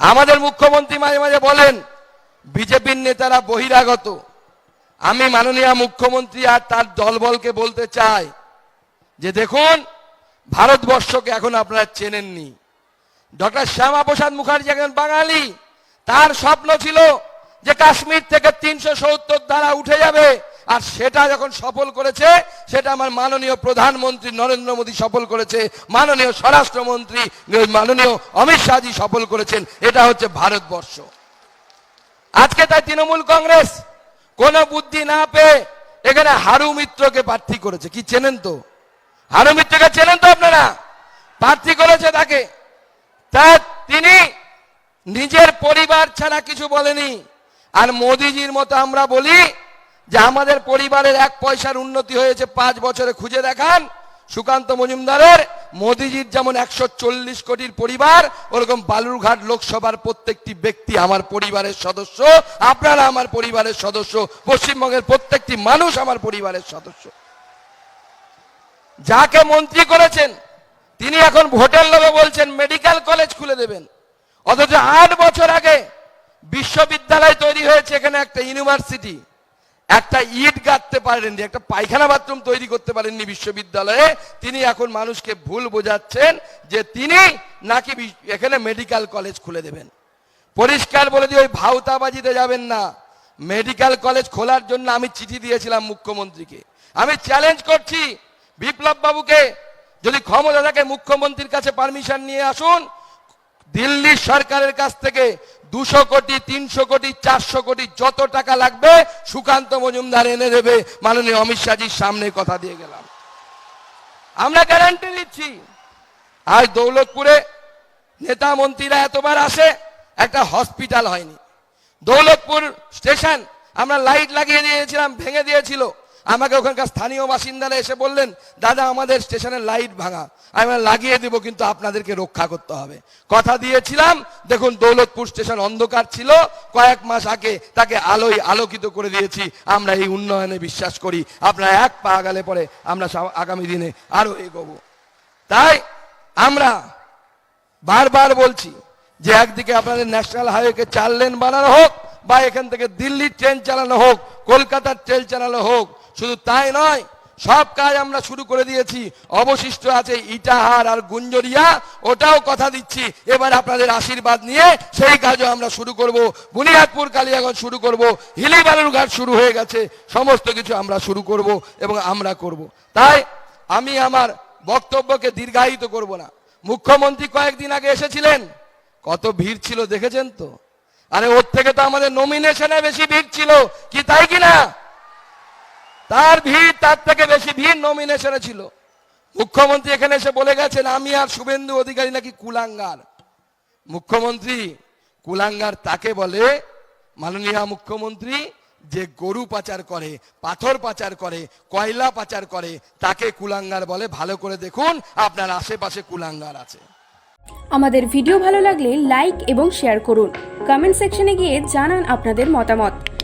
আমাদের মুখ্যমন্ত্রী মাঝে মাঝে বলেন, বিজেপির নেতারা বহিরাগত। আমি মাননীয় মুখ্যমন্ত্রী আর তার দলবলকে বলতে চাই যে দেখুন, ভারতবর্ষকে এখন আপনারা চেনেননি। ডক্টর শ্যামা প্রসাদ মুখার্জি একজন বাঙালি। তার স্বপ্ন ছিল যে কাশ্মীর থেকে তিনশো সত্তর ধারা উঠে যাবে। আর সেটা যখন সফল করেছে, সেটা আমার মাননীয় প্রধানমন্ত্রী নরেন্দ্র মোদী সফল করেছে, মাননীয় স্বরাষ্ট্রমন্ত্রী, মাননীয় অমিত শাহজি সফল করেছেন, এটা হচ্ছে ভারতবর্ষ। আজকে তাই তৃণমূল কংগ্রেস কোন বুদ্ধি না পেয়ে এখানে হারু মিত্রকে প্রার্থী করেছে। কি চেনেন তো? হারু মিত্রকে চেনেন তো আপনারা? প্রার্থী করেছে তাকে। তা তিনি নিজের পরিবার ছাড়া কিছু বলেনি। আর মোদিজির মতো আমরা বলি যে আমাদের পরিবারের এক পয়সার উন্নতি হয়েছে পাঁচ বছরে খুঁজে দেখান। সুকান্ত মজুমদারের, মোদিজির যেমন একশো চল্লিশ কোটির পরিবার, ওরকম বালুরঘাট লোকসভার প্রত্যেকটি ব্যক্তি আমার পরিবারের সদস্য, আপনারা আমার পরিবারের সদস্য, পশ্চিমবঙ্গের প্রত্যেকটি মানুষ আমার পরিবারের সদস্য। যাকে মন্ত্রী করেছেন, তিনি এখন ভোটের লোভে বলছেন, মেডিকেল কলেজ খুলে দেবেন। অথচ আট বছর আগে বিশ্ববিদ্যালয় তৈরি হয়েছে এখানে একটা ইউনিভার্সিটি। একটা ইট গাঁথতে পারেননি, একটা পায়খানা বাথরুম তৈরি করতে পারেননি বিশ্ববিদ্যালয়ে। তিনি এখন মানুষকে ভুল বোঝাচ্ছেন যে তিনি নাকি এখানে মেডিকেল কলেজ খুলে দেবেন। পরিষ্কার বলে দিয়ে ওই ভাউতাবাজিতে যাবেন না। মেডিকেল কলেজ খোলার জন্য আমি চিঠি দিয়েছিলাম মুখ্যমন্ত্রীকে। আমি চ্যালেঞ্জ করছি বিপ্লব বাবুকে যদি ক্ষমতা থাকে মুখ্যমন্ত্রীর কাছে পারমিশন নিয়ে আসুন। দিল্লি সরকারের কাছ থেকে দুশো কোটি, তিনশো কোটি, চারশো কোটি যত টাকা লাগবে, সুকান্ত মজুমদার এনে দেবে। মাননীয় অমিত শাহজির সামনে কথা দিয়ে গেলাম। আমরা গ্যারান্টি নিচ্ছি। আজ দৌলতপুরে নেতা মন্ত্রীরা এতবার আসে, একটা হসপিটাল হয়নি। দৌলতপুর স্টেশন আমরা লাইট লাগিয়ে দিয়েছিলাম, ভেঙে দিয়েছিল। আমাকে ওখানকার স্থানীয় বাসিন্দারা এসে বললেন, দাদা, আমাদের স্টেশনের লাইট ভাঙা। আমি লাগিয়ে দেবো, কিন্তু আপনাদেরকে রক্ষা করতে হবে। কথা দিয়েছিলাম, দেখুন দৌলতপুর স্টেশন অন্ধকার ছিল। কয়েক মাস আগে তাকে আলোয় আলোকিত করে দিয়েছি। আমরা এই উন্নয়নে বিশ্বাস করি। আপনারা এক পা আগালে পরে আমরা আগামী দিনে আরও এগোবো। তাই আমরা বারবার বলছি যে একদিকে আপনাদের ন্যাশনাল হাইওয়েকে চার লেন বানানো হোক, বা এখান থেকে দিল্লির ট্রেন চালানো হোক, কলকাতার ট্রেন চালানো হোক শুধু তাই নয়, সব কাজ আমরা শুরু করে দিয়েছি। অবশিষ্ট আছে ইটাহার আর গুঞ্জরিয়া, ওটাও কথা দিচ্ছি। এবার আপনাদের আশীর্বাদ নিয়ে সেই কাজও আমরা শুরু করব। বুনিয়াদপুর, কালিয়াগঞ্জ শুরু করব। হিলি বালুরঘাট শুরু হয়ে গেছে। সমস্ত কিছু আমরা শুরু করব এবং আমরা করব। তাই আমি আমার বক্তব্যকে দীর্ঘায়িত করব না। মুখ্যমন্ত্রী কয়েকদিন আগে এসেছিলেন। কত ভিড় ছিল, দেখেছেন তো? আরে ওর থেকে তো আমাদের নমিনেশনে বেশি ভিড় ছিল। কি তাই কি না তার ভিড় তার থেকে বেশি ভিড় নমিনেশনে ছিল। মুখ্যমন্ত্রী এখানে এসে বলে গেছেন, আমি আর শুভেন্দু অধিকারী নাকি কুলাঙ্গার? মুখ্যমন্ত্রী কুলাঙ্গার তাকে বলে, মাননীয় মুখ্যমন্ত্রী, যে গরু পাচার করে, পাথর পাচার করে, কয়লা পাচার করে, তাকে কুলাঙ্গার বলে। ভালো করে দেখুন, আপনার আশেপাশে কুলাঙ্গার আছে। আমাদের ভিডিও ভালো লাগলে লাইক এবং শেয়ার করুন। কমেন্ট সেকশনে গিয়ে জানান আপনাদের মতামত।